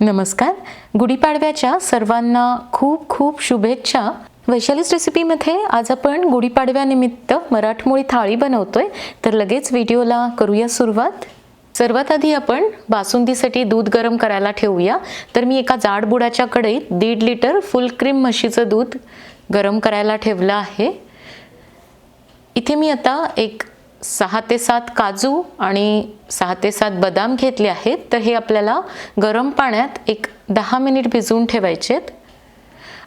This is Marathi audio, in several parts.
नमस्कार. गुढीपाडव्याच्या सर्वांना खूप खूप शुभेच्छा. वैशालीस रेसिपीमध्ये आज आपण गुढीपाडव्यानिमित्त मराठमोळी थाळी बनवतोय. तर लगेच व्हिडिओला करूया सुरुवात. सर्वात आधी आपण बासुंदीसाठी दूध गरम करायला ठेवूया. तर मी एका जाड बुडाच्या कढईत दीड लिटर फुल क्रीम म्हशीचं दूध गरम करायला ठेवलं आहे. इथे मी आता एक सहा ते सात काजू आणि सहा ते सात बदाम घेतले आहेत. तर हे आपल्याला गरम पाण्यात एक दहा मिनिट भिजवून ठेवायचेत.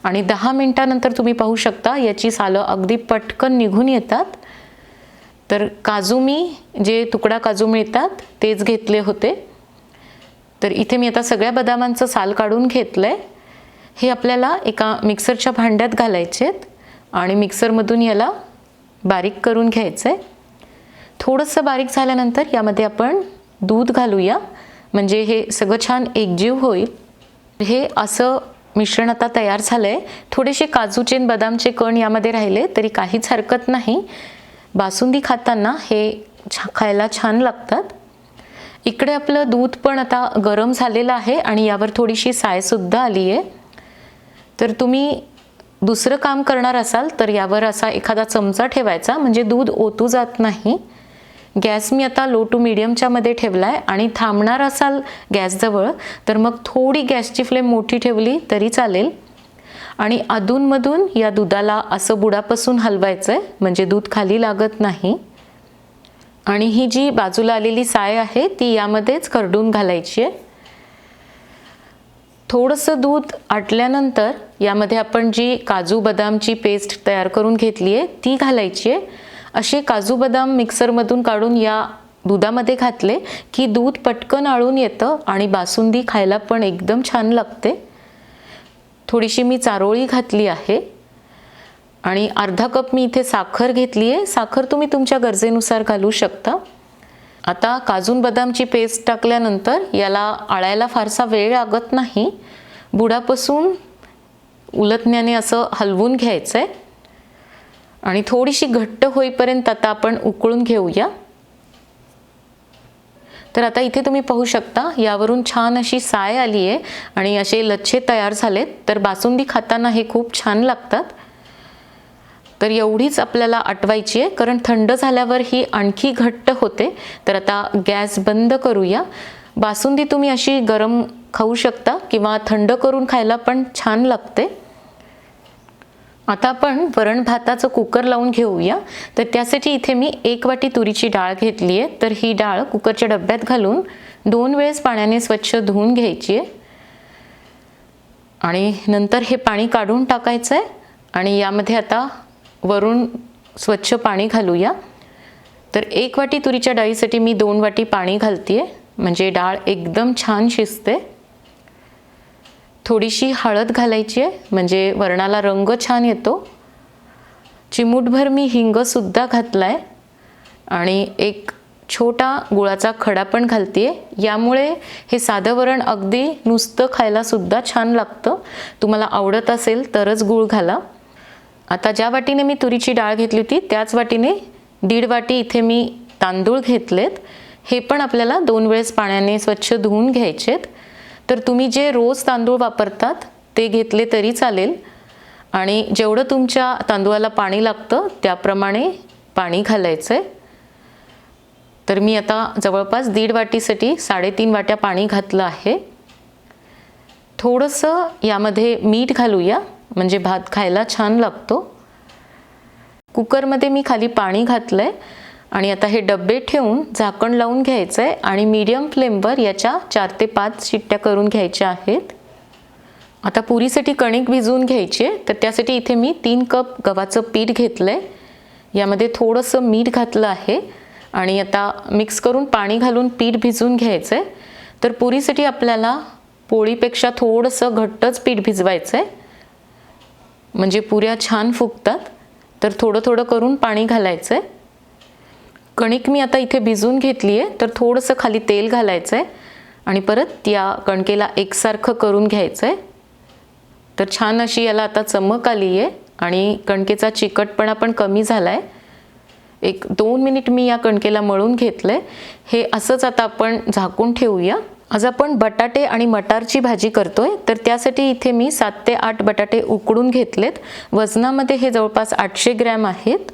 आणि दहा मिनिटानंतर तुम्ही पाहू शकता याची सालं अगदी पटकन निघून येतात. तर काजू मी जे तुकडा काजू मिळतात तेच घेतले होते. तर इथे मी आता सगळ्या बदामांचं साल काढून घेतलं आहे हे आपल्याला एका मिक्सरच्या भांड्यात घालायचे आहेत आणि मिक्सरमधून याला बारीक करून घ्यायचं आहे थोडंसं बारीक झाल्यानंतर यामध्ये आपण दूध घालूया. म्हणजे हे सगळं छान एकजीव होईल. हे असं मिश्रण आता तयार झालं आहे थोडेसे काजूचे बदामचे कण यामध्ये राहिले तरी काहीच हरकत नाही. बासुंदी खाताना हे छा खायला छान लागतात. इकडे आपलं दूध पण आता गरम झालेलं आहे आणि यावर थोडीशी सायसुद्धा आली आहे. तर तुम्ही दुसरं काम करणार असाल तर यावर असा एखादा चमचा ठेवायचा. म्हणजे दूध ओतू जात नाही. गॅस मी आता लो टू मिडियमच्या मध्ये ठेवला आहे आणि थांबणार असाल गॅसजवळ तर मग थोडी गॅसची फ्लेम मोठी ठेवली तरी चालेल. आणि अधूनमधून या दुधाला असं बुडापासून हलवायचं आहे म्हणजे दूध खाली लागत नाही. आणि ही जी बाजूला आलेली साय आहे ती यामध्येच करडून घालायची आहे. थोडंसं दूध आटल्यानंतर यामध्ये आपण जी काजू बदामची पेस्ट तयार करून घेतली आहे ती घालायची आहे. असे काजू बदाम मिक्सरमधून काढून या दुधामध्ये घातले की दूध पटकन आळून येतं आणि बासुंदी खायला पण एकदम छान लागते. थोडीशी मी चारोळी घातली आहे. आणि अर्धा कप मी इथे साखर घेतली आहे. साखर तुम्ही तुमच्या गरजेनुसार घालू शकता. आता काजून बदामची पेस्ट टाकल्यानंतर याला आळायला फारसा वेळ लागत नाही. बुडापासून उलटण्याने असं हलवून घ्यायचं आहे आणि थोडीशी घट्ट होईपर्यंत आता आपण उकळून घेऊया. तर आता इथे तुम्ही पाहू शकता यावरून छान अशी साय आली आहे आणि असे लच्छे तयार झालेत. तर बासुंदी खाताना हे खूप छान लागतात. तर एवढीच आपल्याला आटवायची आहे कारण थंड झाल्यावर ही आणखी घट्ट होते. तर आता गॅस बंद करूया. बासुंदी तुम्ही अशी गरम खाऊ शकता किंवा थंड करून खायला पण छान लागते. आता आपण वरण भाताचं कुकर लावून घेऊया. तर त्यासाठी इथे मी एक वाटी तुरीची डाळ घेतली आहे. तर ही डाळ कुकरच्या डब्यात घालून दोन वेळेस पाण्याने स्वच्छ धुवून घ्यायची आहे. आणि नंतर हे पाणी काढून टाकायचं आहे. आणि यामध्ये आता वरून स्वच्छ पाणी घालूया. तर एक वाटी तुरीच्या डाळीसाठी मी दोन वाटी पाणी घालते आहे म्हणजे डाळ एकदम छान शिजते. थोडीशी हळद घालायची आहे म्हणजे वरणाला रंग छान येतो. चिमूटभर मी हिंगसुद्धा घातला आहे आणि एक छोटा गुळाचा खडा पण घालते यामुळे हे साधं वरण अगदी नुसतं खायलासुद्धा छान लागतं. तुम्हाला आवडत असेल तरच गूळ घाला. आता ज्या वाटीने मी तुरीची डाळ घेतली होती त्याच वाटीने दीड वाटी इथे मी तांदूळ घेतलेत. हे पण आपल्याला दोन वेळेस पाण्याने स्वच्छ धुवून घ्यायचेत. तर तुम्ही जे रोज तांदूळ वापरतात ते घेतले तरी चालेल. आणि जेवढं तुमच्या तांदूळाला पाणी लागतं त्याप्रमाणे पाणी घालायचं आहे तर मी आता जवळपास दीड वाटीसाठी साडेतीन वाट्या पाणी घातलं आहे. थोडंसं यामध्ये मीठ घालूया म्हणजे भात खायला छान लागतो. कुकरमध्ये मी खाली पाणी घातलं आहे आणि आता हे डबे ठेवून झाकण लावून घ्यायचं आहे आणि मीडियम फ्लेमवर याच्या चार ते पाच शिट्ट्या करून घ्यायच्या आहेत. आता पुरीसाठी कणिक भिजवून घ्यायची आहे. तर त्यासाठी इथे मी तीन कप गव्हाचं पीठ घेतलं आहे यामध्ये थोडंसं मीठ घातलं आहे. आणि आता मिक्स करून पाणी घालून पीठ भिजवून घ्यायचं आहे तर पुरीसाठी आपल्याला पोळीपेक्षा थोडंसं घट्टच पीठ भिजवायचं आहे म्हणजे पुऱ्या छान फुगतात. तर थोडं थोडं करून पाणी घालायचं आहे कणिक मी आता इथे भिजून घेतली आहे तर थोडंसं खाली तेल घालायचं आहे आणि परत या कणकेला एकसारखं करून घ्यायचं आहे तर छान अशी याला आता चमक आली आहे आणि कणकेचा चिकटपणा पण कमी झाला आहे एक दोन मिनिट मी या कणकेला मळून घेतलं आहे हे असंच आता आपण झाकून ठेवूया. आज आपण बटाटे आणि मटारची भाजी करतोय तर त्यासाठी इथे मी सात ते आठ बटाटे उकडून घेतलेत. वजनामध्ये हे जवळपास आठशे ग्रॅम आहेत.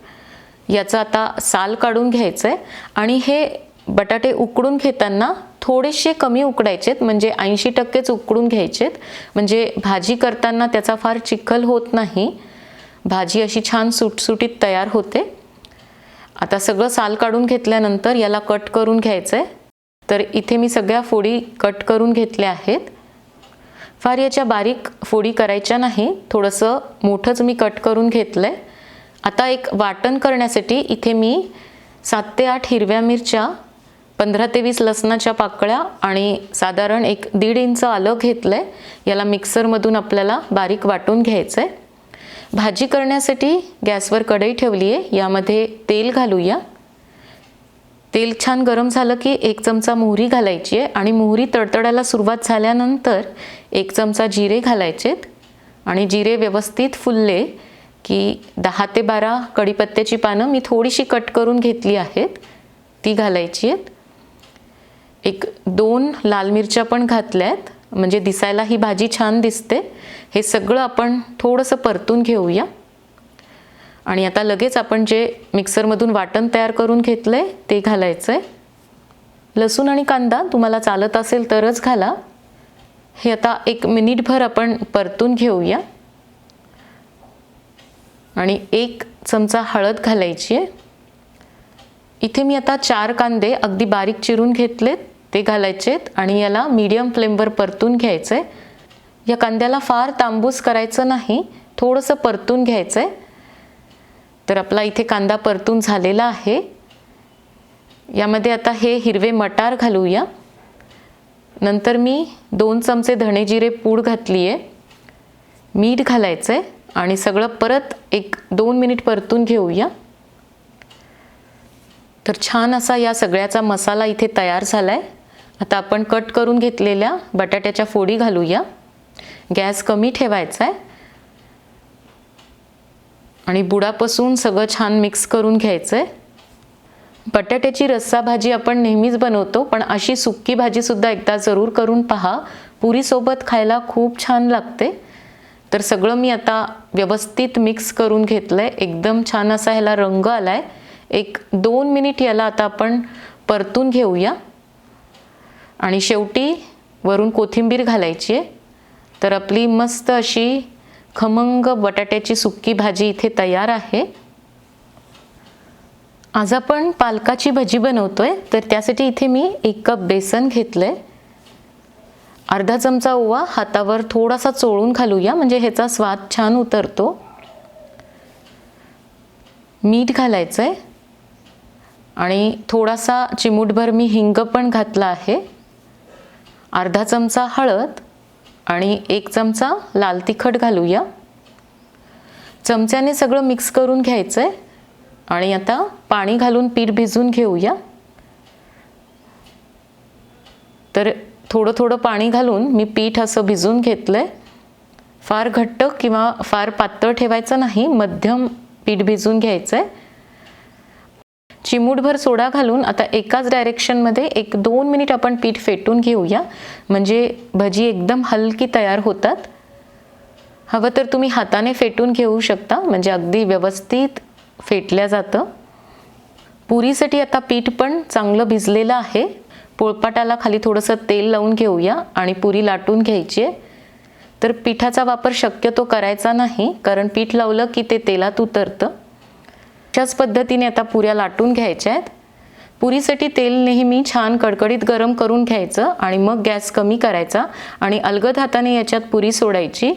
याचं आता साल काढून घ्यायचं आहे आणि हे बटाटे उकडून घेताना थोडेसे कमी उकडायचेत म्हणजे ऐंशी टक्केच उकडून घ्यायचेत. म्हणजे भाजी करताना त्याचा फार चिखल होत नाही. भाजी अशी छान सुटसुटीत तयार होते. आता सगळं साल काढून घेतल्यानंतर याला कट करून घ्यायचं आहे तर इथे मी सगळ्या फोडी कट करून घेतल्या आहेत. फार याच्या बारीक फोडी करायच्या नाही. थोडंसं मोठंच मी कट करून घेतलं आहे आता एक वाटण करण्यासाठी इथे मी सात ते आठ हिरव्या मिरच्या पंधरा ते वीस लसणाच्या पाकळ्या आणि साधारण एक दीड इंच आलं घेतलं आहे याला मिक्सरमधून आपल्याला बारीक वाटून घ्यायचं आहे भाजी करण्यासाठी गॅसवर कढई ठेवली आहे यामध्ये तेल घालूया. तेल छान गरम झालं की एक चमचा मोहरी घालायची आहे आणि मोहरी तडतडायला सुरुवात झाल्यानंतर एक चमचा जिरे घालायचेत आणि जिरे व्यवस्थित फुलले की दहा ते बारा कढीपत्त्याची पानं मी थोडीशी कट करून घेतली आहेत. ती घालायची आहेत. एक दोन लाल मिरच्या पण घातल्या आहेत म्हणजे दिसायला ही भाजी छान दिसते. हे सगळं आपण थोडंसं परतून घेऊया. आणि आता लगेच आपण जे मिक्सरमधून वाटण तयार करून घेतलं आहे ते घालायचं आहे लसूण आणि कांदा तुम्हाला चालत असेल तरच घाला. हे आता एक मिनिटभर आपण परतून घेऊया. आणि एक चमचा हळद घालायची आहे. इथे मी आता चार कांदे अगदी बारीक चिरून घेतलेत ते घालायचेत आणि याला मीडियम फ्लेमवर परतून घ्यायचं आहे या कांद्याला फार तांबूस करायचं नाही थोडंसं परतून घ्यायचं आहे तर आपला इथे कांदा परतून झालेला आहे. यामध्ये आता हे हिरवे मटार घालूया. नंतर मी दोन चमचे धणे जिरे पूड घातली आहे मीठ घालायचं आहे आणि सगळं परत एक दोन मिनिट परतून घेऊया. तर छान असा या सगळ्याचा मसाला इथे तयार झाला आहे आता आपण कट करून घेतलेल्या बटाट्याच्या फोडी घालूया. गॅस कमी ठेवायचा आहे आणि बुडापासून सगळं छान मिक्स करून घ्यायचं आहे बटाट्याची रस्सा भाजी आपण नेहमीच बनवतो पण अशी सुक्की भाजीसुद्धा एकदा जरूर करून पहा. पुरीसोबत खायला खूप छान लागते. तर सगळं मी आता व्यवस्थित मिक्स करून घेतलं आहे एकदम छान असा ह्याला रंग आला आहे एक दोन मिनिट याला आता आपण परतून घेऊया. आणि शेवटी वरून कोथिंबीर घालायची आहे. तर आपली मस्त अशी खमंग बटाट्याची सुक्की भाजी इथे तयार आहे. आज आपण पालकाची भाजी बनवतोय. तर त्यासाठी इथे मी एक कप बेसन घेतलं आहे अर्धा चमचा ओवा हातावर थोडासा चोळून घालूया. म्हणजे ह्याचा स्वाद छान उतरतो. मीठ घालायचं आहे आणि थोडासा चिमूटभर मी हिंग पण घातला आहे. अर्धा चमचा हळद आणि एक चमचा लाल तिखट घालूया. चमच्याने सगळं मिक्स करून घ्यायचं आहे आणि आता पाणी घालून पीठ भिजून घेऊया. तर थोडं थोडं पाणी घालून मी पीठ असं भिजून घेतलं आहे फार घट्ट किंवा फार पातळ ठेवायचं नाही मध्यम पीठ भिजून घ्यायचं आहे चिमूटभर सोडा घालून आता एकाच डायरेक्शनमध्ये एक दोन मिनिट आपण पीठ फेटून घेऊया. म्हणजे भजी एकदम हलकी तयार होतात. हवं तर तुम्ही हाताने फेटून घेऊ शकता म्हणजे अगदी व्यवस्थित फेटल्या जातं. पुरीसाठी आता पीठ पण चांगलं भिजलेलं आहे. पोळपाटाला खाली थोडंसं तेल लावून घेऊया आणि पुरी लाटून घ्यायची आहे. तर पिठाचा वापर शक्यतो करायचा नाही कारण पीठ लावलं की ते तेलात उतरतं. अशाच पद्धतीने आता पुऱ्या लाटून घ्यायच्या आहेत. पुरीसाठी तेल नेहमी छान कडकडीत गरम करून घ्यायचं आणि मग गॅस कमी करायचा आणि अलगद हाताने याच्यात पुरी सोडायची.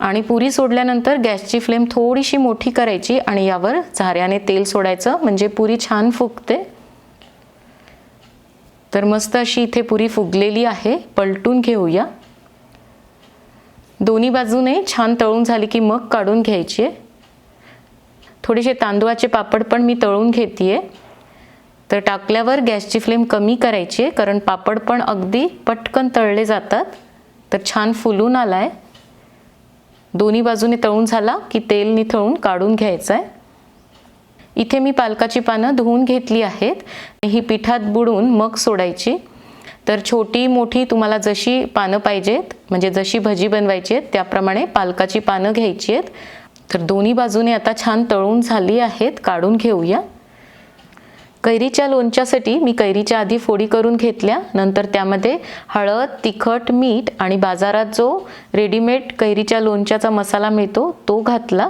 आणि पुरी सोडल्यानंतर गॅसची फ्लेम थोडीशी मोठी करायची आणि यावर झाऱ्याने तेल सोडायचं म्हणजे पुरी छान फुगते. तर मस्त अशी इथे पुरी फुगलेली आहे. पलटून घेऊया. दोन्ही बाजूने छान तळून झाली की मग काढून घ्यायची आहे. थोडेसे तांदूळाचे पापड पण मी तळून घेते तर टाकल्यावर गॅसची फ्लेम कमी करायची आहे कारण पापड पण अगदी पटकन तळले जातात. तर छान फुलून आला आहे दोन्ही बाजूने तळून झाला की तेल निथळून काढून घ्यायचं आहे इथे मी पालकाची पानं धुवून घेतली आहेत. ही पिठात बुडून मग सोडायची. तर छोटी मोठी तुम्हाला जशी पानं पाहिजेत म्हणजे जशी भजी बनवायची आहेत त्याप्रमाणे पालकाची पानं घ्यायची आहेत. तर दोन्ही बाजूने आता छान तळून झाली आहेत काढून घेऊया. कैरीच्या लोणच्यासाठी मी कैरीच्या आधी फोडी करून घेतल्या. नंतर त्यामध्ये हळद तिखट मीठ आणि बाजारात जो रेडीमेड कैरीच्या लोणच्याचा मसाला मिळतो तो घातला.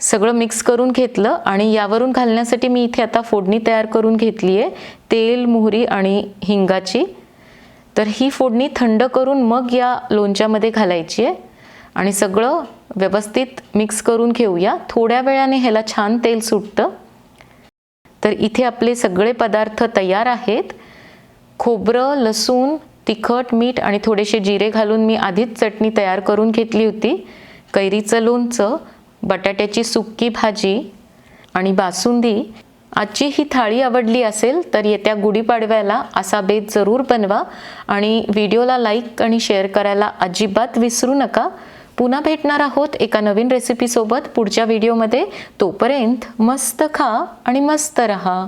सगळं मिक्स करून घेतलं आणि यावरून घालण्यासाठी मी इथे आता फोडणी तयार करून घेतली आहे तेल मोहरी आणि हिंगाची. तर ही फोडणी थंड करून मग या लोणच्यामध्ये घालायची आहे आणि सगळं व्यवस्थित मिक्स करून घेऊया. थोड्या वेळाने ह्याला छान तेल सुटतं. तर इथे आपले सगळे पदार्थ तयार आहेत. खोबरं लसूण तिखट मीठ आणि थोडेसे जिरे घालून मी आधीच चटणी तयार करून घेतली होती. कैरीचं लोणचं बटाट्याची सुक्की भाजी आणि बासुंदी. आजची ही थाळी आवडली असेल तर येत्या गुढीपाडव्याला असा बेत जरूर बनवा आणि व्हिडिओला लाईक आणि शेअर करायला अजिबात विसरू नका. पुन्हा भेटणार आहोत एका नवीन रेसिपीसोबत पुढच्या व्हिडिओमध्ये. तोपर्यंत मस्त खा आणि मस्त रहा.